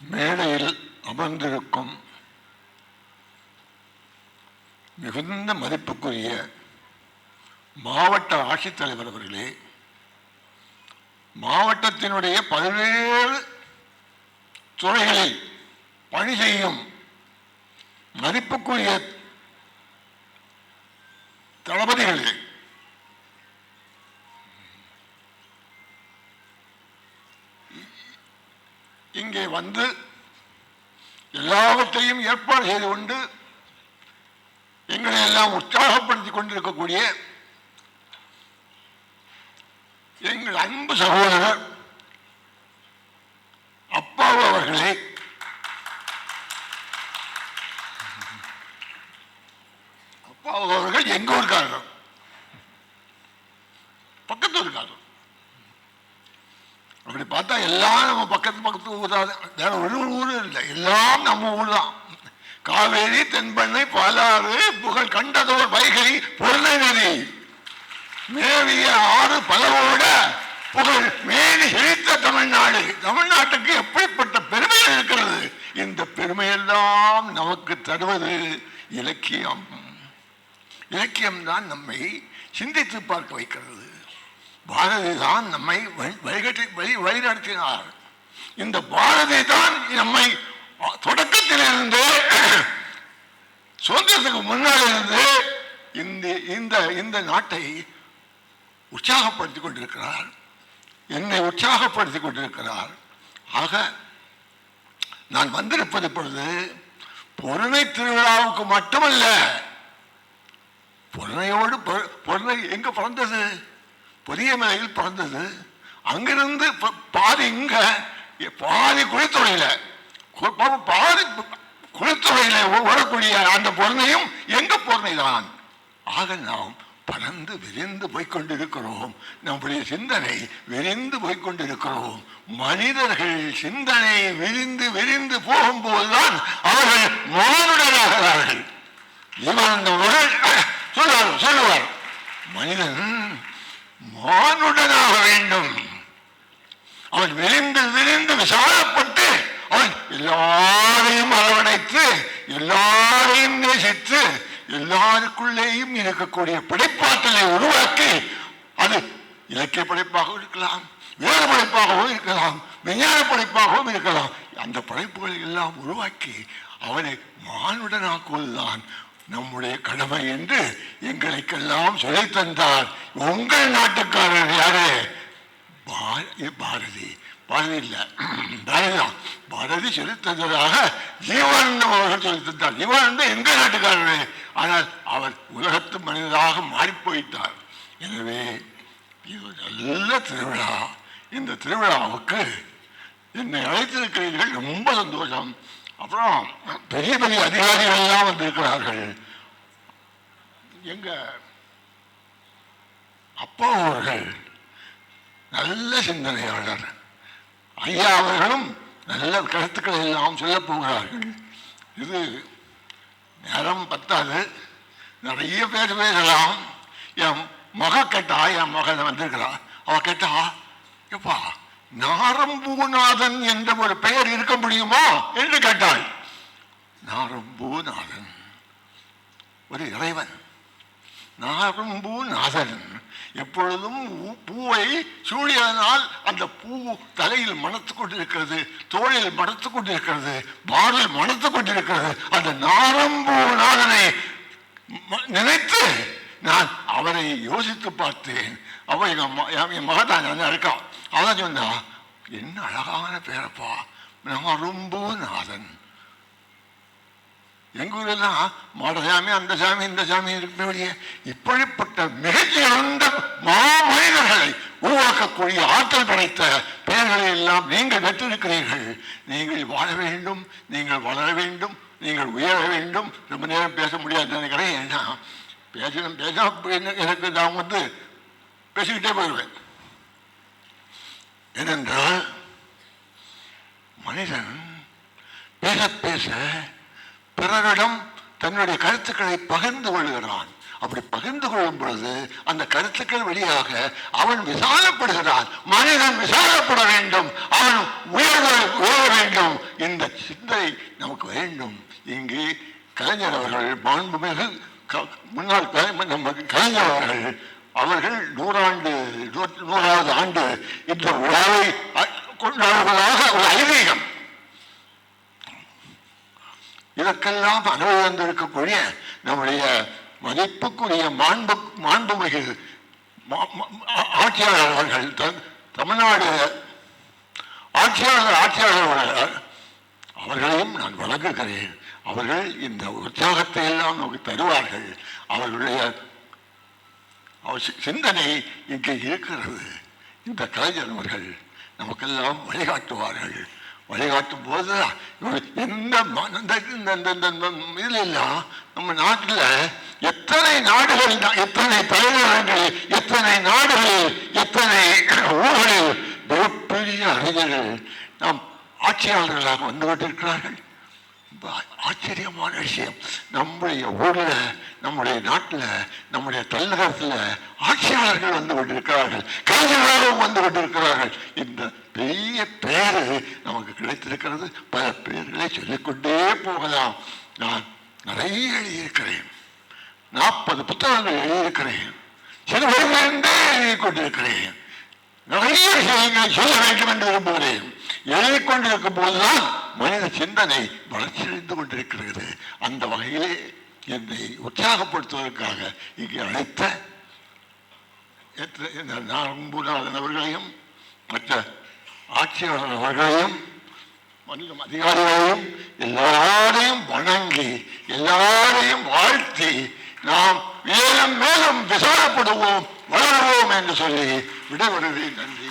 மேடையில் அமர்ந்திருக்கும் மிகுந்த மதிப்புக்குரிய மாவட்ட ஆட்சித்தலைவர் அவர்களே மாவட்டத்தினுடைய பல்வேறு துறைகளில் பணி செய்யும் மதிப்புக்குரிய தளபதிகளே இங்கே வந்து எல்லாவற்றையும் ஏற்பாடு செய்து கொண்டு எங்களை எல்லாம் உற்சாகப்படுத்திக் கொண்டிருக்கக்கூடிய எங்கள் அன்பு சகோதரர் அப்பாவு அவர்களே அப்பாவு அவர்கள் எங்க ஊருக்காரர் பக்கத்து ஊருக்காரர் அப்படி பார்த்தா எல்லாம் நம்ம பக்கத்து பக்கத்து ஊர் தான். வேற ஒரு ஊரும் இல்லை. எல்லாம் நம்ம ஊர் தான். காவேரி தென்பண்ணை பாலாறு புகழ் கண்டதோர் வைகை பொருளை நதி மேவிய ஆறு பலவோட புகழ் மேலி செழித்த தமிழ்நாடு. தமிழ்நாட்டுக்கு எப்படிப்பட்ட பெருமை இருக்கிறது? இந்த பெருமையெல்லாம் நமக்கு தருவது இலக்கியம். இலக்கியம் தான் நம்மை சிந்தித்து பார்க்க வைக்கிறது. பாரதி தான் நம்மை வழி- வழிகட்டி வழி வழிநடத்தினார். இந்த பாரதி தான் நம்மை தொடக்கத்திலிருந்து சுதந்திரத்துக்கு முன்னால் இருந்து இந்த இந்த இந்த நாட்டை உற்சாகப்படுத்திக் கொண்டிருக்கிறார். என்னை உற்சாகப்படுத்திக் கொண்டிருக்கிறார். ஆக நான் வந்திருப்பது பொழுது பொருணை திருவிழாவுக்கு மட்டுமல்ல பொருணையோடு பொருணை எங்க பிறந்தது? புதிய மலையில் பிறந்தது. அங்கிருந்து ப- பாதி இங்க பாதி குளித்துறையில பாதி குளித்துறையில வரக்கூடிய அந்த பொருணையும் எங்க பொருணை தான் ஆக நாம் பறந்து விரிந்து போய்கொண்டிருக்கிறோம் நம்முடைய சிந்தனை விரிந்து போய்கொண்டிருக்கிறோம் மனிதர்கள் சிந்தனை விரிந்து விரிந்து போகும்போதுதான் அவர்கள் மானுடராகிறார்கள். இவன் அந்த சொல்லுவார் சொல்லுவார். மனிதன் மானுடனாக வேண்டும். அவன் விரிந்து விரிந்து விசாலப்பட்டு அவன் எல்லாரையும் அரவணைத்து எல்லாரையும் நேசித்து எல்லாருக்குள்ளேயும் இருக்கக்கூடிய படைப்பாற்றலை உருவாக்கி அது இலக்கிய படைப்பாகவும் இருக்கலாம் வேறு படைப்பாகவும் இருக்கலாம் விஞ்ஞான படைப்பாகவும் இருக்கலாம். அந்த படைப்புகளை எல்லாம் உருவாக்கி அவனை மானுடனாக்குவதுதான் நம்முடைய கடமை என்று எங்களுக்கெல்லாம் சொல்லி தந்தார். உங்கள் நாட்டுக்காரர் யாரு? பாரதி. பாரதி பாரதி பாரதிதான் பாரதி சொல்லி தந்ததாக ஜீவானந்தம் அவர்கள் சொல்லி தந்தார். ஜீவானந்தம் எங்கள் எங்க நாட்டுக்காரரு. ஆனால் அவர் உலகத்து மனிதராக மாறிப்போயிட்டார். எனவே இது நல்ல திருவிழா. இந்த திருவிழாவுக்கு என்னை அழைத்திருக்கிறீர்கள். ரொம்ப சந்தோஷம். அப்புறம் பெரிய பெரிய அதிகாரிகள் எல்லாம் வந்திருக்கிறார்கள். எங்க அப்பா அவர்கள் நல்ல சிந்தனையாளர். ஐயா அவர்களும் நல்ல கருத்துக்களை எல்லாம் சொல்லப் போகிறார்கள். இது நேரம் பத்தாது. நிறைய பேர் பேசலாம் என் மக கேட்டா என் மகன் வந்திருக்கிறான். அவ கேட்டா எப்பா நாரம்பூநாதன் என்ற ஒரு பெயர் இருக்க முடியுமா என்று கேட்டாள். நாரம்பூநாதன். ஒரு இறைவன். நாரம்பூநாதன். எப்பொழுதும் பூவை சூழியதனால் அந்த பூ தலையில் மணத்து கொண்டிருக்கிறது தோளில் மணத்து கொண்டிருக்கிறது மாரில் மணத்து கொண்டிருக்கிறது. அந்த நாரம்பூநாதனை நினைத்து நான் அவரை யோசித்து பார்த்தேன். அவ எங்கள் அம்மா என் மகதான் நல்லா இருக்கா அவன் சொன்னா என்ன அழகான பேரப்பா. நம்ம ரொம்ப நாதன். எங்கள் ஊரெல்லாம் மாடசாமி அந்த சாமி இந்த சாமி இருக்கிறபடியே இப்படிப்பட்ட மிகச்சிறந்த மாமனிதர்களை உருவாக்கக்கூடிய ஆற்றல் படைத்த பெயர்களை எல்லாம் நீங்கள் பெற்றிருக்கிறீர்கள். நீங்கள் வாழ வேண்டும் நீங்கள் வளர வேண்டும் நீங்கள் உயர வேண்டும். ரொம்ப நேரம் பேச முடியாது நினைக்கிறேன். ஏன்னா பேசணும் பேச எனக்கு நான் வந்து பேசிக்கிட்டே போயிடுவேன் ஏனென்றால் மனிதன் பேச பேச பிறரிடம் தன்னுடைய கருத்துக்களை பகிர்ந்து கொள்கிறான். அப்படி பகிர்ந்து கொள்ளும் பொழுது அந்த கருத்துக்கள் வழியாக அவன் விசாரப்படுகிறான். மனிதன் விசாரப்பட வேண்டும். அவன் உயர்வ உயர வேண்டும். இந்த சிந்தனை நமக்கு வேண்டும். இங்கு கலைஞர் அவர்கள் மாண்புமிகு முன்னாள் நம்ம கலைஞர் அவர்கள் அவர்கள் நூறாண்டு நூறாவது ஆண்டு இந்த விழாவை அ- கொண்டாடுவதாக ஒரு ஐதீகம். இதற்கெல்லாம் அனுபவித்திருக்கக்கூடிய நம்முடைய மதிப்புக்குரிய மாண்பு மாண்புமிகு ஆட்சியாளர் அவர்கள் தமிழ்நாடு ஆட்சியாளர் ஆட்சியாளர் அவர்களையும் நான் வழங்குகிறேன் அவர்கள் இந்த உற்சாகத்தை எல்லாம் நமக்கு தருவார்கள். அவர்களுடைய அவர் சிந்தனை இங்கே இருக்கிறது. இந்த கலைஞர் அவர்கள் நமக்கெல்லாம் வழிகாட்டுவார்கள். வழிகாட்டும் போது எந்த ம- நம்ம நாட்டில் எத்தனை நாடுகள் எத்தனை தலைநகரங்களில் எத்தனை நாடுகளில் எத்தனை ஊர்களில் மிகப்பெரிய அறிஞர்கள் நாம் ஆட்சியாளர்களாக வந்து கொண்டிருக்கிறார்கள். ஆச்சரியமான விஷயம். நம்முடைய ஊர்ல நம்முடைய நாட்டில் நம்முடைய தலைநகரத்துல ஆட்சியாளர்கள் வந்து கொண்டிருக்கிறார்கள். கலைஞர்களும் வந்து கொண்டிருக்கிறார்கள். இந்த பெரிய பெயர் நமக்கு கிடைத்திருக்கிறது. பல பேர்களை சொல்லிக்கொண்டே போகலாம். நான் நிறைய எழுதியிருக்கிறேன். நாற்பது புத்தகங்கள் எழுதியிருக்கிறேன். சில வயதிலிருந்தே எழுதி கொண்டிருக்கிறேன் நிறைய விஷயங்களை சொல்ல வேண்டும் என்று விரும்புகிறேன். எழுதிக் கொண்டிருக்கும் போதுதான் மனித சிந்தனை வளர்ச்சியடைந்து கொண்டிருக்கிறது. அந்த வகையிலே என்னை உற்சாகப்படுத்துவதற்காக இங்கே அழைத்த எத்த- நான்புநாதன் அவர்களையும் மற்ற ஆட்சியாளர் அவர்களையும் மற்றும் அதிகாரிகளையும் எல்லாரையும் வணங்கி எல்லாரையும் வாழ்த்தி நாம் மேலும் மேலும் விசாரப்படுவோம் வளருவோம் என்று சொல்லி விடைபெறுகிறேன். நன்றி.